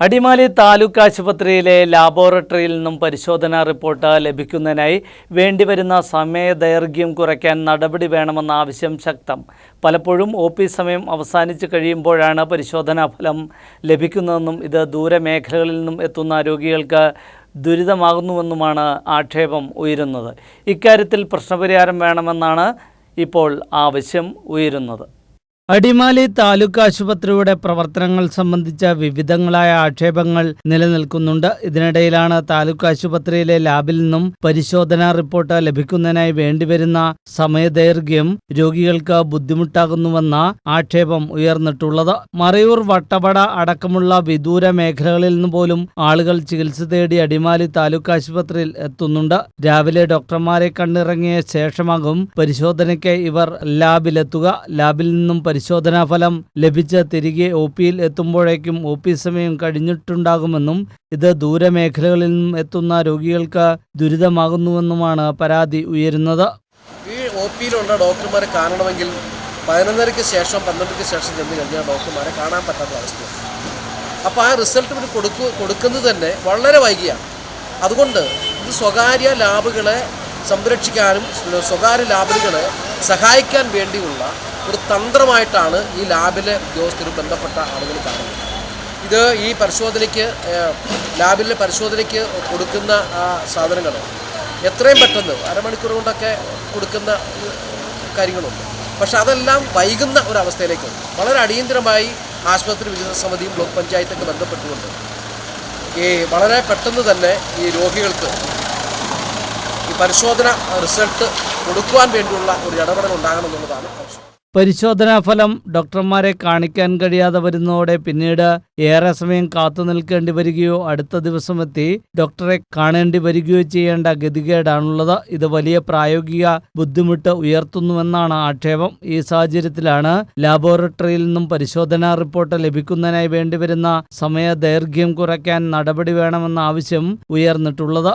അടിമാലി താലൂക്ക് ആശുപത്രിയിലെ ലാബോറട്ടറിയിൽ നിന്നും പരിശോധനാ റിപ്പോർട്ട് ലഭിക്കുന്നതിനായി വേണ്ടിവരുന്ന സമയദൈർഘ്യം കുറയ്ക്കാൻ നടപടി വേണമെന്ന ആവശ്യം ശക്തം. പലപ്പോഴും ഒ പി സമയം അവസാനിച്ച് കഴിയുമ്പോഴാണ് പരിശോധനാ ഫലം ലഭിക്കുന്നതെന്നും ഇത് ദൂരമേഖലകളിൽ നിന്നും എത്തുന്ന രോഗികൾക്ക് ദുരിതമാകുന്നുവെന്നുമാണ് ആക്ഷേപം ഉയരുന്നത്. ഇക്കാര്യത്തിൽ പ്രശ്നപരിഹാരം വേണമെന്നാണ് ഇപ്പോൾ ആവശ്യം ഉയരുന്നത്. അടിമാലി താലൂക്ക് ആശുപത്രിയുടെ പ്രവർത്തനങ്ങൾ സംബന്ധിച്ച വിവിധങ്ങളായ ആക്ഷേപങ്ങൾ നിലനിൽക്കുന്നുണ്ട്. ഇതിനിടയിലാണ് താലൂക്ക് ആശുപത്രിയിലെ ലാബിൽ നിന്നും പരിശോധനാ റിപ്പോർട്ട് ലഭിക്കുന്നതിനായി വേണ്ടിവരുന്ന സമയദൈർഘ്യം രോഗികൾക്ക് ബുദ്ധിമുട്ടാകുന്നുവെന്ന ആക്ഷേപം ഉയർന്നിട്ടുള്ളത്. മറയൂർ വട്ടവട അടക്കമുള്ള വിദൂര മേഖലകളിൽ നിന്ന് പോലും ആളുകൾ ചികിത്സ തേടി അടിമാലി താലൂക്ക് ആശുപത്രിയിൽ എത്തുന്നുണ്ട്. രാവിലെ ഡോക്ടർമാരെ കണ്ണിറങ്ങിയ ശേഷമാകും പരിശോധനയ്ക്ക് ഇവർ ലാബിലെത്തുക. ലാബിൽ നിന്നും പരിശോധനാ ഫലം ലഭിച്ച് തിരികെ ഒ പിയിൽ എത്തുമ്പോഴേക്കും ഒ പി സമയം കഴിഞ്ഞിട്ടുണ്ടാകുമെന്നും ഇത് ദൂരമേഖലകളിൽ നിന്നും എത്തുന്ന രോഗികൾക്ക് ദുരിതമാകുന്നുവെന്നുമാണ് പരാതി ഉയരുന്നത്. ഈ ഒ പിയിലുള്ള ഡോക്ടർമാരെ കാണണമെങ്കിൽ പതിനൊന്നരയ്ക്ക് ശേഷം പന്ത്രണ്ടരയ്ക്ക് ശേഷം ചെന്ന് കഴിഞ്ഞാൽ ഡോക്ടർമാരെ കാണാൻ പറ്റാത്ത അവസ്ഥ. അപ്പോൾ ആ റിസൾട്ട് ഇവർ കൊടുക്കു കൊടുക്കുന്നത് തന്നെ വളരെ വൈകിയാണ്. അതുകൊണ്ട് ഇത് സ്വകാര്യ ലാബുകളെ സംരക്ഷിക്കാനും സ്വകാര്യ ലാബുകളെ സഹായിക്കാൻ വേണ്ടിയുള്ള ഒരു തന്ത്രമായിട്ടാണ് ഈ ലാബിലെ ഉദ്യോഗസ്ഥരും ബന്ധപ്പെട്ട ആളുകൾ കാണുന്നത് ഇത് ഈ പരിശോധനയ്ക്ക് ലാബിലെ പരിശോധനയ്ക്ക് കൊടുക്കുന്ന സാധനങ്ങൾ എത്രയും പെട്ടെന്ന് അരമണിക്കൂർ കൊണ്ടൊക്കെ കൊടുക്കുന്ന കാര്യങ്ങളുണ്ട് പക്ഷെ അതെല്ലാം വൈകുന്ന ഒരു. വളരെ അടിയന്തിരമായി ആശുപത്രി വികസന സമിതിയും ബ്ലോക്ക് പഞ്ചായത്തൊക്കെ ബന്ധപ്പെട്ടുകൊണ്ട് ഈ വളരെ പെട്ടെന്ന് തന്നെ ഈ രോഗികൾക്ക് പരിശോധന റിസൾട്ട് കൊടുക്കുവാൻ വേണ്ടിയുള്ള ഒരു ഇടപെടൽ ഉണ്ടാകണം എന്നുള്ളതാണ് ആവശ്യം പരിശോധനാ ഫലം ഡോക്ടർമാരെ കാണിക്കാൻ കഴിയാതെ വരുന്നതോടെ പിന്നീട് ഏറെ സമയം കാത്തു നിൽക്കേണ്ടി വരികയോ അടുത്ത ദിവസം എത്തി ഡോക്ടറെ കാണേണ്ടി വരികയോ ചെയ്യേണ്ട ഗതികേടാണുള്ളത്. ഇത് വലിയ പ്രായോഗിക ബുദ്ധിമുട്ട് ഉയർത്തുന്നുവെന്നാണ് ആക്ഷേപം. ഈ സാഹചര്യത്തിലാണ് ലാബോറട്ടറിയിൽ നിന്നും പരിശോധനാ റിപ്പോർട്ട് ലഭിക്കുന്നതിനായി വേണ്ടിവരുന്ന സമയ ദൈർഘ്യം കുറയ്ക്കാൻ നടപടി വേണമെന്ന ആവശ്യം ഉയർന്നിട്ടുള്ളത്.